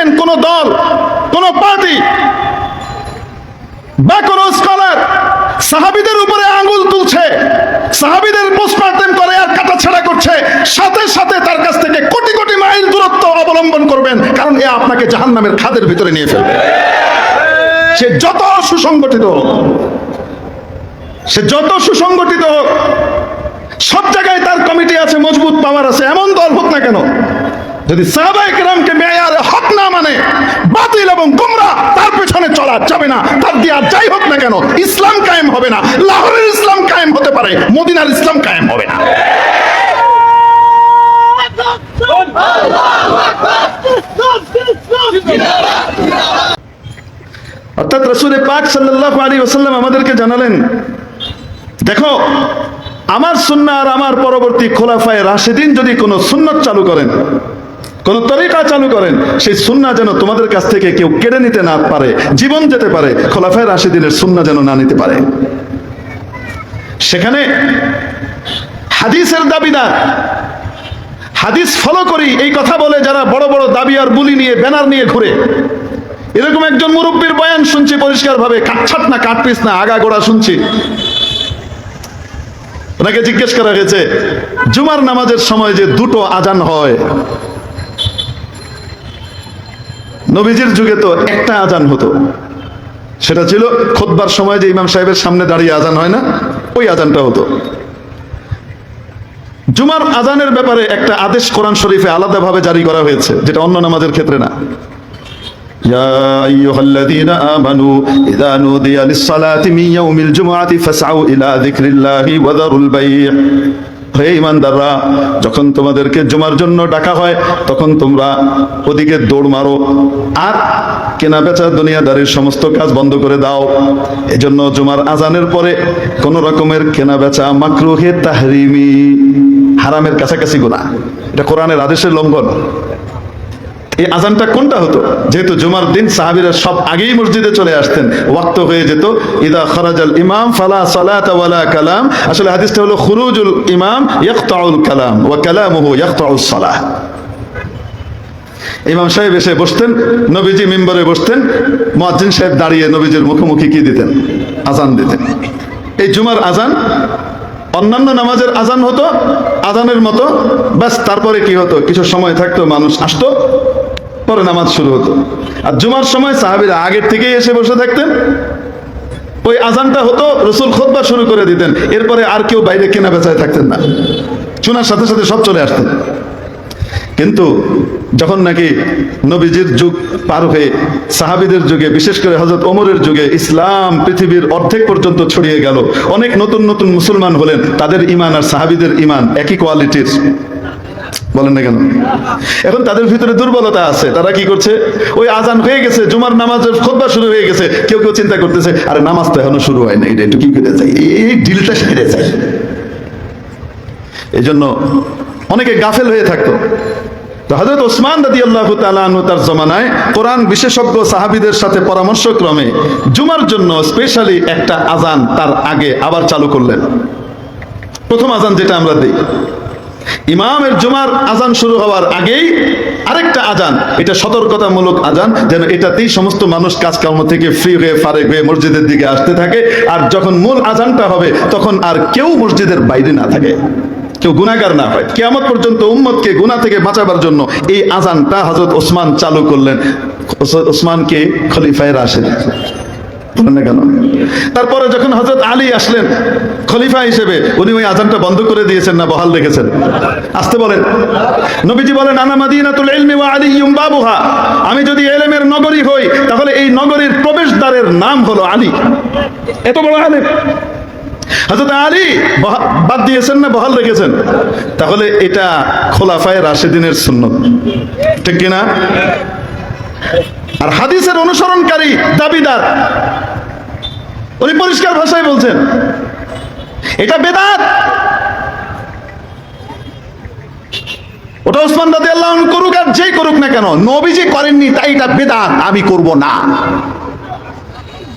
দেখেন কোন দল, কোন পার্টি। বা কোন স্কলার সাহাবিদের উপরে আঙ্গুল তুলছে, সাহাবিদের পোস্টমার্টেম করে আর কাটাছাড়া করছে, সাথে সাথে তার কাছ থেকে কোটি কোটি মাইল দূরত্ব অবলম্বন করবেন, কারণ এ আপনাকে জাহান্নামের খাদের ভিতরে নিয়ে ফেলবে। সে যত সুসংগঠিত হোক, সে যত সুসংগঠিত হোক, সব জায়গায় তার কমিটি আছে, মজবুত পাওয়ার আছে, এমন দল হোক না কেন যদি সাহাবাই কেরামকে মেয়ার হক না মানে বাতিল এবং গুমরা তার পেছনে চলা যাবে না। তার দিয়ে যাই হোক না কেন, ইসলাম কায়েম হবে না। লাহোরের ইসলাম কায়েম হতে পারে, মদিনার ইসলাম কায়েম হবে না। অর্থাৎ রসুল পাক সাল্লাহ আলী ওসাল্লাম আমাদেরকে জানালেন, দেখো, আমার সুন্না আর আমার পরবর্তী খোলাফায় রাশেদিন যদি কোনো সুন্নত চালু করেন কোন তরিকা চালু করেন, সেই সুন্না যেন তোমাদের কাছ থেকে কেউ কেড়ে নিতে না পারে, জীবন যেতে পারে, খোলাফায় রাশেদিনের সুন্না যেন না নিতে পারে। সেখানে হাদিসের দাবিদার, হাদিস ফলো করি, এই কথা বলে যারা বড় বড় দাবি আর বুলি নিয়ে, ব্যানার নিয়ে ঘুরে। এরকম একজন মুরব্বীর বয়ান শুনছি পরিষ্কার ভাবে কাটছাট না, কাটপিস না আগা গোড়া শুনছি। ওনাকে জিজ্ঞেস করা হয়েছে, জুমার নামাজের সময় যে দুটো আজান হয় নবীজির যুগে তো একটা আজান হতো সেটা ছিল খোদবার সময় যে ইমাম সাহেবের সামনে দাঁড়িয়ে আজান হয় না ওই আজানটা হতো জুমার আজানের ব্যাপারে একটা আদেশ কোরআন শরীফে আলাদাভাবে জারি করা হয়েছে যেটা অন্য নামাজের ক্ষেত্রে না يا أيها الذين آمنوا إذا نودي للصلاة من يوم الجمعة فاسعوا إلى ذكر الله وذروا البيع হে ইমানদাররা, যখন তোমাদেরকে জমার জন্য ডাকা হয়, তখন তোমরা ওদিকে দৌড় মারো। আর কেনা বেচা দুনিয়াদারির সমস্ত কাজ বন্ধ করে দাও। এজন্য জুমার আজানের পরে কোন রকমের কেনা বেচা মাকরুহে তাহরিমি, হারামের কাছাকাছি গোনা এটা কোরআনের আদেশের লঙ্ঘন। এই আজানটা কোনটা হতো? যেহেতু জুমার দিন সাহাবিরা সব আগেই মসজিদে চলে আসতেন, ওয়াক্ত হয়ে যেত। ইদা খরাজাল ইমাম ফালা সালাত কালাম। আসলে হাদিসটা হলো খুরুজুল ইমাম ইয়াকতাউল কালাম ওয়া কালামুহু ইয়াকতাউস সালাহ। ইমাম সাহেব এসে বসতেন, নবীজি মিম্বরে বসতেন, মুয়াজ্জিন সাহেব দাঁড়িয়ে নবীজির মুখোমুখি কি দিতেন? আজান দিতেন। এই জুমার আজান, অন্যান্য নামাজের আজান হতো, আজানের মতো। ব্যাস, তারপরে কি হতো? কিছু সময় থাকতো, মানুষ আসতো। পরে নামাজ শুরু হতো। আর জুমার সময় সাহাবিরা আগের থেকেই এসে বসে থাকতেন। ওই আজানটা হতো, রসুল খোদবা শুরু করে দিতেন। এরপরে আর কেউ বাইরে কেনা বেচায় থাকতেন না। শোনার সাথে সাথে সব চলে আসতেন। কিন্তু যখন নাকি নবীজির যুগ পার হয়ে সাহাবিদের যুগে, বিশেষ করে হজরত ওমরের যুগে ইসলাম পৃথিবীর অর্ধেক পর্যন্ত ছড়িয়ে গেল, অনেক নতুন নতুন মুসলমান হলেন, তাদের ইমান আর সাহাবিদের ইমান একই কোয়ালিটির। বলেন না কেন? এখন তাদের ভিতরে দুর্বলতা আছে। তারা কি করছে? ওই আজান হয়ে গেছে, জুমার নামাজের খোদবা শুরু হয়ে গেছে। কেউ কেউ চিন্তা করতেছে, আরে নামাজ তো এখনও শুরু হয় না এটা একটু কি করে যাই? এই ডিলটা সেরে যায়। এই জন্য অনেকে গাফেল হয়ে থাকতো। হজরত ওসমান রাদি আল্লাহ তার জমানায় কোরআন বিশেষজ্ঞ সাহাবিদের সাথে পরামর্শক্রমে জুমার জন্য স্পেশালি একটা আজান তার আগে আবার চালু করলেন। প্রথম আজান যেটা আমরা দিই। ইমামের জুমার আজান শুরু হওয়ার আগেই আরেকটা আজান, এটা সতর্কতামূলক আজান, যেন এটাতেই সমস্ত মানুষ কাজকর্ম থেকে ফ্রি হয়ে ফারেক হয়ে মসজিদের দিকে আসতে থাকে, আর যখন মূল আজানটা হবে, তখন আর কেউ মসজিদের বাইরে না থাকে। কেউ গুণাগার না হয়। কেয়ামত পর্যন্ত উম্মতকে গুণা থেকে বাঁচাবার জন্য এই আজানটা হজরত ওসমান চালু করলেন। ওস- ওসমানকে খলিফায় রাশেদ। তারপরে যখন হজরত আলী আসলেন, খলিফা হিসেবে, উনি ওই আজানটা বন্ধ করে দিয়েছেন না, বহাল রেখেছেন। আসতে বলেন। নবীজি বলেন ইলমি ওয়া বাবুহা। আমি যদি এলেমের নগরী হই, তাহলে এই নগরীর প্রবেশদ্বারের নাম হলো আলী। এত বড় আলেম। হজরত আলী বাদ দিয়েছেন না, বহাল রেখেছেন। তাহলে এটা খোলাফায় রাশেদিনের সুন্নত। ঠিক কিনা? আর হাদিসের অনুসরণকারী দাবিদার। উনি পরিষ্কার ভাষায় বলছেন। এটা বেদাত। ওটা ওসমান রাদি আল্লাহ করুক আর যেই করুক না কেন, নবীজি করেননি, তাই এটা বেদাত, আমি করব না।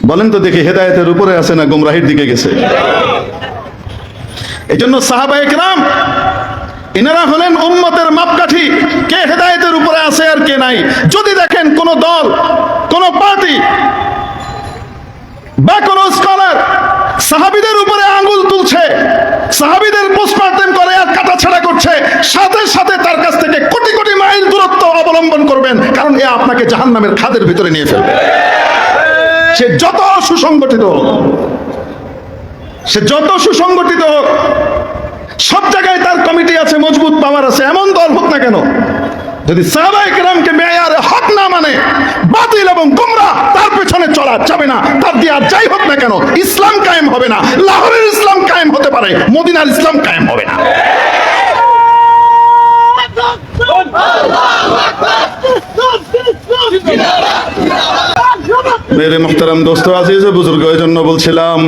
বলেন তো দেখি হেদায়েতের উপরে আছে না গুমরাহির দিকে গেছে। এই জন্য সাহাবা একরাম এনারা হলেন উম্মতের মাপকাঠি। কে হেদায়েতের উপরে আছে আর কে নাই? যদি দেখেন কোন দল কোন পার্টি বা কোন স্কলার সাহাবিদের উপরে আঙ্গুল তুলছে, সাহাবিদের পোস্টমার্টেম করে আর কাটাছাড়া করছে, সাথে সাথে তার কাছ থেকে কোটি কোটি মাইল দূরত্ব অবলম্বন করবেন, কারণ এ আপনাকে জাহান্নামের খাদের ভিতরে নিয়ে ফেলবে। সে যত সুসংগঠিত হোক, সে যত সুসংগঠিত হোক, সব জায়গায় তার কমিটি আছে, মজবুত পাওয়ার আছে, এমন দল হোক না কেন যদি সাহাবাই কেরামকে মেয়ারে হক না মানে বাতিল এবং গুমরা তার পেছনে চলা যাবে না, তার দিয়ে আর যাই হোক না কেন, ইসলাম কায়েম হবে না, লাহোরের ইসলাম কায়েম হতে পারে, মদিনার ইসলাম কায়েম হবে না। মেরে মোহতারাম দোস্ত আজিজ বুজুর্গ জন্য বলছিলাম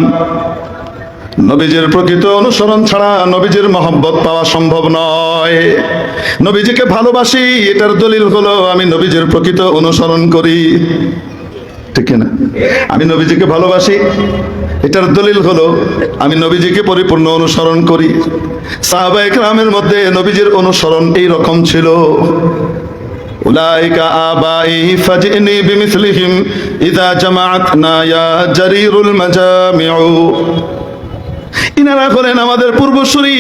নবীজির প্রকৃত অনুসরণ ছাড়া নবীজির মহব্বত পাওয়া সম্ভব নয়। নবীজিকে ভালোবাসি, এটার দলিল হলো আমি নবীজির প্রকৃত অনুসরণ করি। ঠিক না আমি নবীজিকে ভালোবাসি, এটার দলিল হলো আমি নবীজিকে পরিপূর্ণ অনুসরণ করি। সাহাবা একরামের মধ্যে নবীজির অনুসরণ এই রকম ছিল। উলাইকা আবাই ইদা ইনারা হলেন আমাদের পূর্বসূরি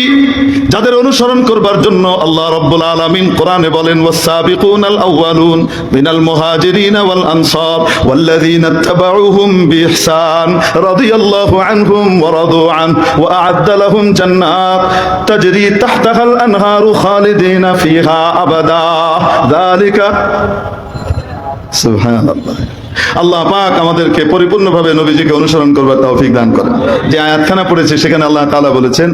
যাদের অনুসরণ করবার জন্য আল্লাহ রাব্বুল আলামিন কোরআনে বলেন ওয়াসাবিকুন আল আউয়ালুন মিনাল মুহাজিরিন ওয়াল আনসার ওয়াল্লাযীনা ইত্তাবাউহুম বিইহসান রাদিয়াল্লাহু আনহুম ওয়া রাদু আন ওয়া আ'আদ্দা লাহুম জান্নাত তাজরি তাহতাহাল আনহারু খালিদিনা ফিহা আবাদা। যালিকা সুবহানাল্লাহ। আল্লাহ পাক আমাদেরকে পরিপূর্ণভাবে নবীজিকে অনুসরণ করবার তৌফিক দান করেন। যে আয়াতখানা পড়েছে, সেখানে আল্লাহ তাআলা বলেছেন,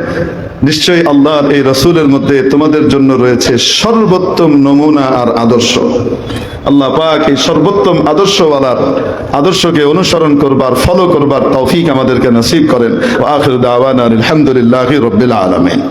নিশ্চয়ই আল্লাহর এই রসুলের মধ্যে তোমাদের জন্য রয়েছে সর্বোত্তম নমুনা আর আদর্শ। আল্লাহ পাক এই সর্বোত্তম আদর্শওয়ালার আদর্শকে অনুসরণ করবার, ফলো করবার তৌফিক আমাদেরকে নসিব করেন। আখির দাওয়ানা আলহামদুলিল্লাহি রাব্বিল আলামিন।